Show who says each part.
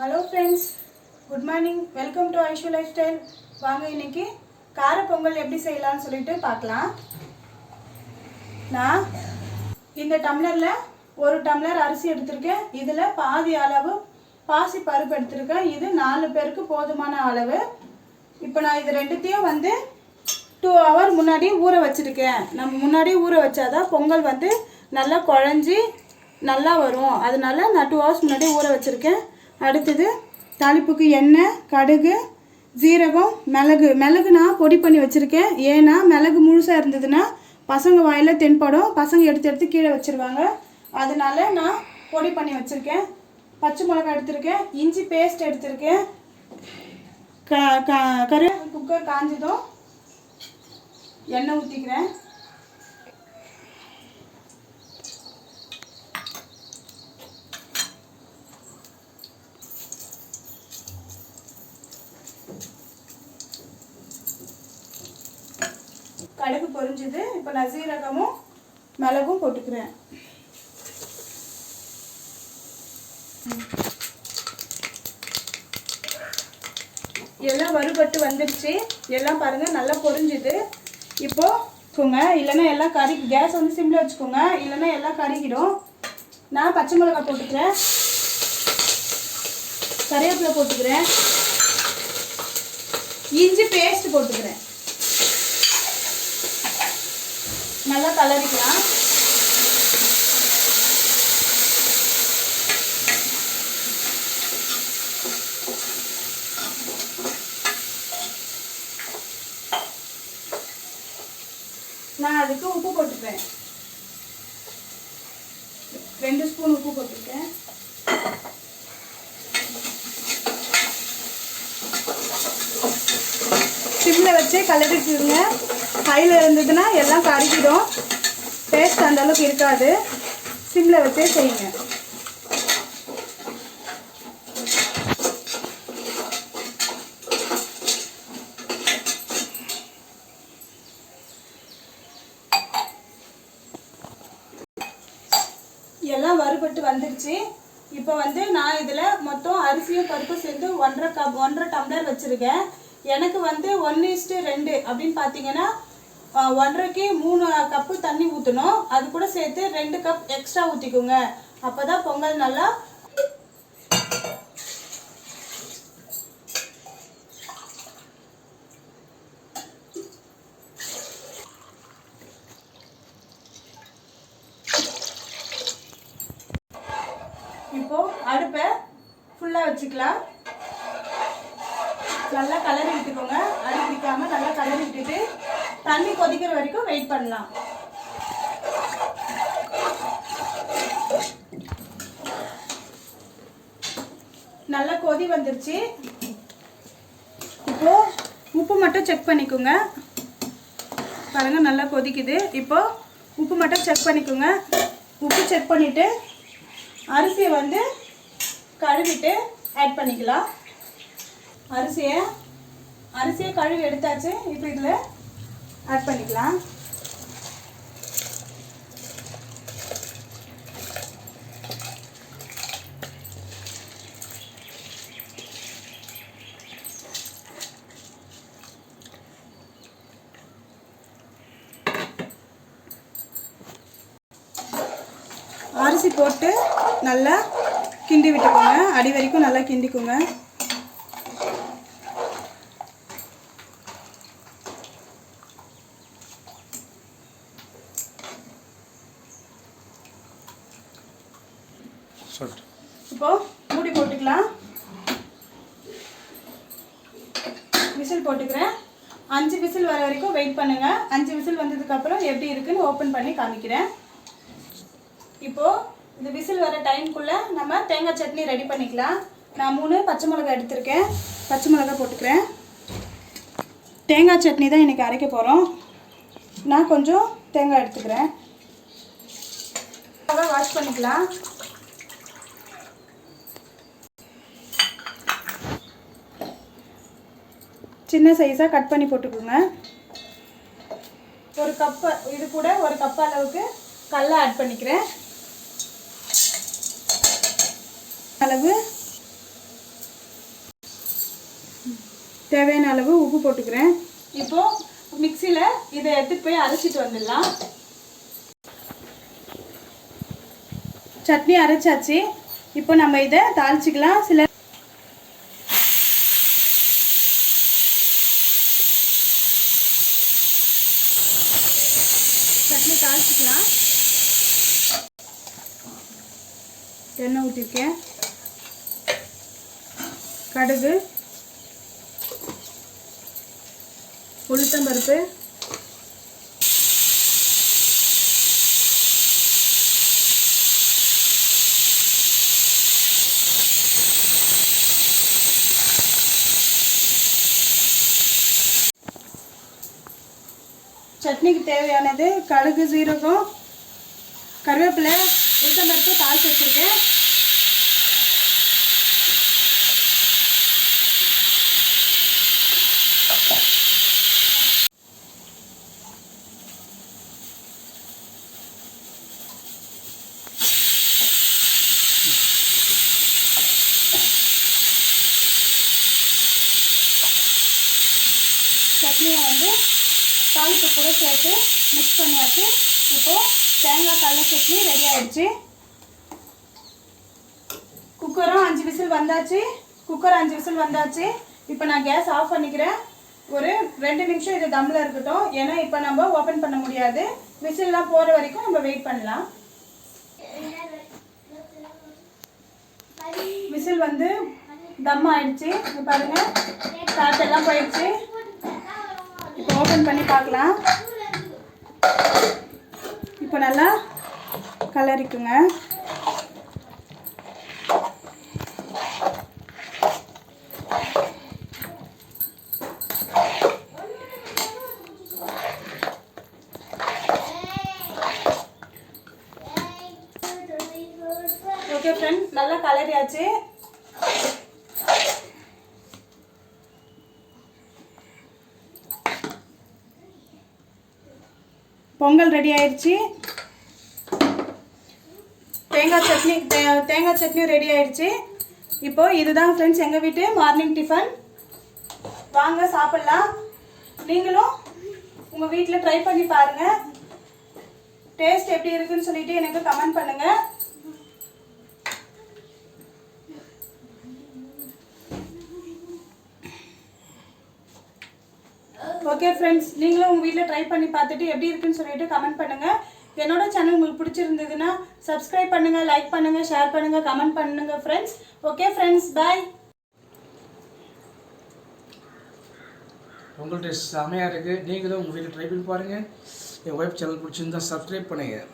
Speaker 1: Hello friends good morning welcome to Aishu lifestyle வாங்க இன்னைக்கு கார பொங்கல் எப்படி செய்யலாம்னு சொல்லிட்டு பார்க்கலாம். நான் இந்த டம்ளரில் ஒரு டம்ளர் அரிசி எடுத்திருக்கேன். இதில் பாதி அளவு பாசி பருப்பு எடுத்திருக்கேன். இது நாலு பேருக்கு போதுமான அளவு. இப்போ நான் இது ரெண்டுத்தையும் வந்து டூ ஹவர் முன்னாடி ஊற வச்சுருக்கேன். நம்ம முன்னாடி ஊற வச்சாதான் பொங்கல் வந்து நல்லா குழஞ்சி நல்லா வரும். அதனால நான் டூ ஹவர்ஸ் முன்னாடி ஊற வச்சுருக்கேன். அடுத்தது தாளிப்புக்கு எண்ணெய் கடுகு ஜீரகம் மிளகு. மிளகு நான் பொடி பண்ணி வச்சுருக்கேன். ஏன்னா மிளகு முழுசாக இருந்ததுன்னா பசங்க வாயில் தென்படும். பசங்க எடுத்து எடுத்து கீழே வச்சுருவாங்க. அதனால நான் பொடி பண்ணி வச்சுருக்கேன். பச்சை மிளகாய் எடுத்திருக்கேன். இஞ்சி பேஸ்ட் எடுத்திருக்கேன். க க கரு குக்கர் காஞ்சதும் எண்ணெய் ஊற்றிக்கிறேன் கடுகு பொரிஞ்சுது. இப்போ நான் சீரகமும் மிளகும் போட்டுக்கிறேன். எல்லாம் வறுபட்டு வந்துடுச்சு எல்லாம் பாருங்கள் நல்லா பொரிஞ்சுது. இப்போது வச்சுக்கோங்க இல்லைன்னா எல்லாம் கறி கேஸ் வந்து சிம்மில் வச்சுக்கோங்க. இல்லைன்னா எல்லாம் கறிக்கிடும் நான் பச்சை மிளகாய் போட்டுக்கிறேன். கறிவேப்பிலை போட்டுக்கிறேன். இஞ்சி பேஸ்ட் போட்டுக்கிறேன். நல்லா கலரிக்கலாம். நான் அதுக்கு உப்பு போட்டுப்பேன். ரெண்டு ஸ்பூன் உப்பு போட்டிருக்கேன். சிம்மில் வச்சு கலரிட்டுருங்க ஹையில் இருந்ததுன்னா எல்லாம் கருகிடும். டேஸ்ட் அந்த அளவுக்கு இருக்காது. சிம்மில் வச்சே செய்யுங்க. எல்லாம் வறுபட்டு வந்துருச்சு. இப்போ வந்து நான் இதில் மொத்தம் அரிசியும் பருப்பு சேர்ந்து ஒன்றரை கப் ஒன்றரை டம்ளர் வச்சுருக்கேன். எனக்கு வந்து ஒன்று இஸ்ட்டு ரெண்டு அப்படின்னு பார்த்தீங்கன்னா ஒன்றரைக்கு மூணு கப்பு தண்ணி ஊற்றணும் அது கூட சேர்த்து ரெண்டு கப் எக்ஸ்ட்ரா ஊற்றிக்கோங்க அப்போ தான் பொங்கல் நல்லா இப்போ அடுப்பை ஃபுல்லாக வச்சுக்கலாம் நல்லா கலரி விட்டுக்கோங்க அடி பிடிக்காம நல்லா கலரி விட்டுட்டு தண்ணி கொதிக்கிற வரைக்கும் வெயிட் பண்ணலாம். நல்லா கொதி வந்துருச்சு. இப்போ உப்பு மட்டும் செக் பண்ணிக்கோங்க. பாருங்க நல்லா கொதிக்குது. இப்போ உப்பு மட்டும் செக் பண்ணிக்கோங்க. உப்பு செக் பண்ணிட்டு அரிசியை வந்து கழுவிட்டு ஆட் பண்ணிக்கலாம். அரிசியை அரிசியை கழுவி எடுத்தாச்சு. இப்போ இதில் ஆட் பண்ணிக்கலாம். அரிசி போட்டு நல்லா கிண்டி விட்டுக்கோங்க. அடி வரைக்கும் நல்லா கிண்டிக்கோங்க.
Speaker 2: சொல்லிட்டு.
Speaker 1: இப்போ மூடி போட்டுக்கலாம். விசில் போட்டுக்கிறேன். அஞ்சு விசில் வர வரைக்கும் வெயிட் பண்ணுங்க. அஞ்சு விசில் வந்ததுக்கப்புறம் எப்படி இருக்குன்னு ஓப்பன் பண்ணி காமிக்கிறேன். இப்போ இந்த விசில் வர டைம்குள்ள நம்ம தேங்காய் சட்னி ரெடி பண்ணிக்கலாம். நான் மூணு பச்சை மிளகா எடுத்திருக்கேன். பச்சை மிளகா போட்டுக்கிறேன். தேங்காய் சட்னி தான் இன்றைக்கி அரைக்க போகிறோம் நான் கொஞ்சம் தேங்காய் எடுத்துக்கிறேன். வாஷ் பண்ணிக்கலாம். சின்ன சைஸாக கட் பண்ணி போட்டுக்கோங்க. ஒரு கப்பு இது கூட ஒரு கப் அளவுக்கு கல்லை ஆட் பண்ணிக்கிறேன். அளவு தேவையான அளவு உப்பு போட்டுக்கிறேன். இப்போது மிக்சியில் இதை எடுத்துகிட்டு போய் அரைச்சிட்டு வந்துடலாம். சட்னி அரைச்சாச்சு. இப்போ நம்ம இதை தாளிச்சிக்கலாம். சில சட்னி தாளிச்சிக்கலாம். எண்ணெய் ஊற்றிருக்கேன் கடுகு உளுத்தம்பருப்பு சட்னிக்கு தேவையானது கடுகு சீரகம் கருவேப்பிலை உளுத்தம்பருப்பு தாளிச்சு வச்சுருக்கேன் சட்னியை வந்து தாளிப்பு கூட சேர்த்து மிக்ஸ் பண்ணியாச்சு. இப்போது தேங்காய் கடலை சட்னி ரெடி ஆகிடுச்சு குக்கரும் அஞ்சு விசில் வந்தாச்சு. குக்கர் அஞ்சு விசில் வந்தாச்சு. இப்போ நான் கேஸ் ஆஃப் பண்ணிக்கிறேன். ஒரு ரெண்டு நிமிஷம் இது தம்மில் இருக்கட்டும். ஏன்னா இப்போ நம்ம ஓப்பன் பண்ண முடியாது. விசில்லாம் போகிற வரைக்கும் நம்ம வெயிட் பண்ணலாம். விசில் வந்து தம் ஆயிடுச்சு. பாருங்க. காற்றெல்லாம் போயிடுச்சு. ஓப்பன் பண்ணி பார்க்கலாம். இப்போ நல்லா கலரிக்குங்க. ஓகே ஃப்ரெண்ட் நல்லா கலரியாச்சு. பொங்கல் ரெடி ஆயிடுச்சு தேங்காய் சட்னி தே- தேங்காய் சட்னி ரெடி ஆயிடுச்சு இப்போ இதுதான் ஃப்ரெண்ட்ஸ் எங்கள் வீட்டு மார்னிங் டிஃபன் வாங்க சாப்பிட்லாம். நீங்களும் உங்கள் வீட்டில் ட்ரை பண்ணி பாருங்கள் டேஸ்ட் எப்படி இருக்குன்னு சொல்லிட்டு எனக்கு கமெண்ட் பண்ணுங்கள் ஓகே ஃப்ரெண்ட்ஸ் நீங்களும் உங்கள் வீட்டில் ட்ரை பண்ணி பார்த்துட்டு எப்படி இருக்குன்னு சொல்லிட்டு கமெண்ட் பண்ணுங்கள் என்னோட சேனல் உங்களுக்கு பிடிச்சிருந்ததுன்னா சப்ஸ்கிரைப் பண்ணுங்கள் லைக் பண்ணுங்கள் ஷேர் பண்ணுங்கள் கமெண்ட் பண்ணுங்கள் ஃப்ரெண்ட்ஸ் ஓகே ஃப்ரெண்ட்ஸ் பாய்
Speaker 2: உங்கள்கிட்ட செமையாக இருக்குது நீங்களும் உங்கள் வீட்டில் ட்ரை பண்ணி பாருங்கள் என் ஒய்ஃப் சேனல் பிடிச்சிருந்தா சப்ஸ்கிரைப் பண்ணுங்கள்